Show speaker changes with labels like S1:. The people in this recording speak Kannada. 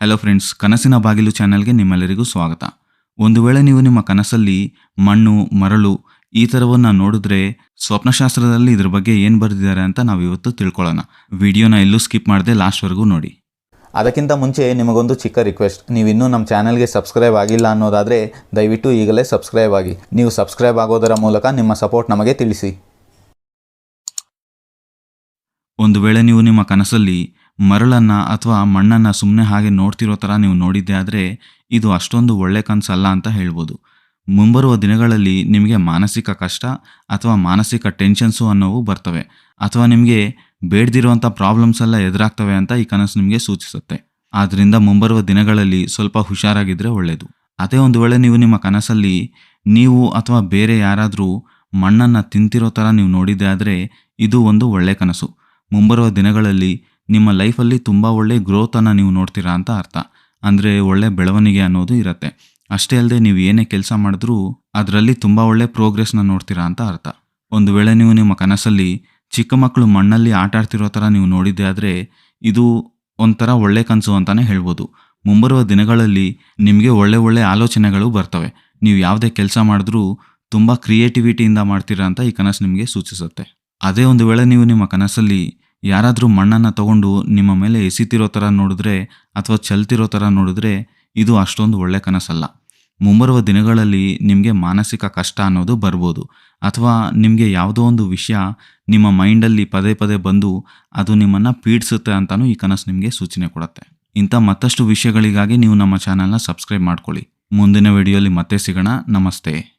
S1: ಹಲೋ ಫ್ರೆಂಡ್ಸ್ ಕನಸಿನ ಬಾಗಿಲು ಚಾನೆಲ್ಗೆ ನಿಮ್ಮೆಲ್ಲರಿಗೂ ಸ್ವಾಗತ. ಒಂದು ವೇಳೆ ನೀವು ನಿಮ್ಮ ಕನಸಲ್ಲಿ ಮಣ್ಣು ಮರಳು ಈ ಥರವನ್ನು ನೋಡಿದ್ರೆ ಸ್ವಪ್ನಶಾಸ್ತ್ರದಲ್ಲಿ ಇದ್ರ ಬಗ್ಗೆ ಏನು ಬರೆದಿದ್ದಾರೆ ಅಂತ ನಾವು ಇವತ್ತು ತಿಳ್ಕೊಳ್ಳೋಣ. ವಿಡಿಯೋನ ಎಲ್ಲೂ ಸ್ಕಿಪ್ ಮಾಡದೆ ಲಾಸ್ಟ್ವರೆಗೂ ನೋಡಿ.
S2: ಅದಕ್ಕಿಂತ ಮುಂಚೆ ನಿಮಗೊಂದು ಚಿಕ್ಕ ರಿಕ್ವೆಸ್ಟ್ ನೀವು ಇನ್ನೂ ನಮ್ಮ ಚಾನಲ್ಗೆ ಸಬ್ಸ್ಕ್ರೈಬ್ ಆಗಿಲ್ಲ ಅನ್ನೋದಾದರೆ ದಯವಿಟ್ಟು ಈಗಲೇ ಸಬ್ಸ್ಕ್ರೈಬ್ ಆಗಿ. ನೀವು ಸಬ್ಸ್ಕ್ರೈಬ್ ಆಗೋದರ ಮೂಲಕ ನಿಮ್ಮ ಸಪೋರ್ಟ್ ನಮಗೆ ತಿಳಿಸಿ.
S1: ಒಂದು ವೇಳೆ ನೀವು ನಿಮ್ಮ ಕನಸಲ್ಲಿ ಮರಳನ್ನ ಅಥವಾ ಮಣ್ಣನ್ನು ಸುಮ್ಮನೆ ಹಾಗೆ ನೋಡ್ತಿರೋ ಥರ ನೀವು ನೋಡಿದ್ದೆ ಆದರೆ ಇದು ಅಷ್ಟೊಂದು ಒಳ್ಳೆ ಕನಸಲ್ಲ ಅಂತ ಹೇಳ್ಬೋದು. ಮುಂಬರುವ ದಿನಗಳಲ್ಲಿ ನಿಮಗೆ ಮಾನಸಿಕ ಕಷ್ಟ ಅಥವಾ ಮಾನಸಿಕ ಟೆನ್ಷನ್ಸು ಅನ್ನೋವು ಬರ್ತವೆ. ಅಥವಾ ನಿಮಗೆ ಬೇಡದಿರುವಂಥ ಪ್ರಾಬ್ಲಮ್ಸ್ ಎಲ್ಲ ಎದುರಾಗ್ತವೆ ಅಂತ ಈ ಕನಸು ನಿಮಗೆ ಸೂಚಿಸುತ್ತೆ. ಆದ್ದರಿಂದ ಮುಂಬರುವ ದಿನಗಳಲ್ಲಿ ಸ್ವಲ್ಪ ಹುಷಾರಾಗಿದ್ದರೆ ಒಳ್ಳೆಯದು ಅದೇ ಒಂದು ವೇಳೆ ನೀವು ನಿಮ್ಮ ಕನಸಲ್ಲಿ ನೀವು ಅಥವಾ ಬೇರೆ ಯಾರಾದರೂ ಮಣ್ಣನ್ನು ತಿಂತಿರೋ ಥರ ನೀವು ನೋಡಿದ್ದೆ ಆದರೆ ಇದು ಒಂದು ಒಳ್ಳೆ ಕನಸು. ಮುಂಬರುವ ದಿನಗಳಲ್ಲಿ ನಿಮ್ಮ ಲೈಫಲ್ಲಿ ತುಂಬ ಒಳ್ಳೆ ಗ್ರೋತನ್ನು ನೀವು ನೋಡ್ತೀರಾ ಅಂತ ಅರ್ಥ. ಅಂದರೆ ಒಳ್ಳೆ ಬೆಳವಣಿಗೆ ಅನ್ನೋದು ಇರುತ್ತೆ. ಅಷ್ಟೇ ಅಲ್ಲದೆ ನೀವು ಏನೇ ಕೆಲಸ ಮಾಡಿದ್ರೂ ಅದರಲ್ಲಿ ತುಂಬ ಒಳ್ಳೆ ಪ್ರೋಗ್ರೆಸ್ನ ನೋಡ್ತೀರಾ ಅಂತ ಅರ್ಥ. ಒಂದು ವೇಳೆ ನೀವು ನಿಮ್ಮ ಕನಸಲ್ಲಿ ಚಿಕ್ಕ ಮಕ್ಕಳು ಮಣ್ಣಲ್ಲಿ ಆಟ ಆಡ್ತಿರೋ ಥರ ನೀವು ನೋಡಿದ್ದೆ ಆದರೆ ಇದು ಒಂಥರ ಒಳ್ಳೆ ಕನಸು ಅಂತಲೇ ಹೇಳ್ಬೋದು. ಮುಂಬರುವ ದಿನಗಳಲ್ಲಿ ನಿಮಗೆ ಒಳ್ಳೆ ಒಳ್ಳೆ ಆಲೋಚನೆಗಳು ಬರ್ತವೆ. ನೀವು ಯಾವುದೇ ಕೆಲಸ ಮಾಡಿದ್ರೂ ತುಂಬ ಕ್ರಿಯೇಟಿವಿಟಿಯಿಂದ ಮಾಡ್ತೀರಾ ಅಂತ ಈ ಕನಸು ನಿಮಗೆ ಸೂಚಿಸುತ್ತೆ. ಅದೇ ಒಂದು ವೇಳೆ ನೀವು ನಿಮ್ಮ ಕನಸಲ್ಲಿ ಯಾರಾದರೂ ಮಣ್ಣನ್ನು ತಗೊಂಡು ನಿಮ್ಮ ಮೇಲೆ ಎಸಿತಿರೋ ಥರ ನೋಡಿದ್ರೆ ಅಥವಾ ಚಲ್ತಿರೋ ಥರ ನೋಡಿದ್ರೆ ಇದು ಅಷ್ಟೊಂದು ಒಳ್ಳೆ ಕನಸಲ್ಲ. ಮುಂಬರುವ ದಿನಗಳಲ್ಲಿ ನಿಮಗೆ ಮಾನಸಿಕ ಕಷ್ಟ ಅನ್ನೋದು ಬರ್ಬೋದು. ಅಥವಾ ನಿಮಗೆ ಯಾವುದೋ ಒಂದು ವಿಷಯ ನಿಮ್ಮ ಮೈಂಡಲ್ಲಿ ಪದೇ ಪದೇ ಬಂದು ಅದು ನಿಮ್ಮನ್ನು ಪೀಡಿಸುತ್ತೆ ಅಂತಲೂ ಈ ಕನಸು ನಿಮಗೆ ಸೂಚನೆ ಕೊಡುತ್ತೆ. ಇಂಥ ಮತ್ತಷ್ಟು ವಿಷಯಗಳಿಗಾಗಿ ನೀವು ನಮ್ಮ ಚಾನಲ್ನ ಸಬ್ಸ್ಕ್ರೈಬ್ ಮಾಡ್ಕೊಳ್ಳಿ. ಮುಂದಿನ ವಿಡಿಯೋಲಿ ಮತ್ತೆ ಸಿಗೋಣ. ನಮಸ್ತೆ.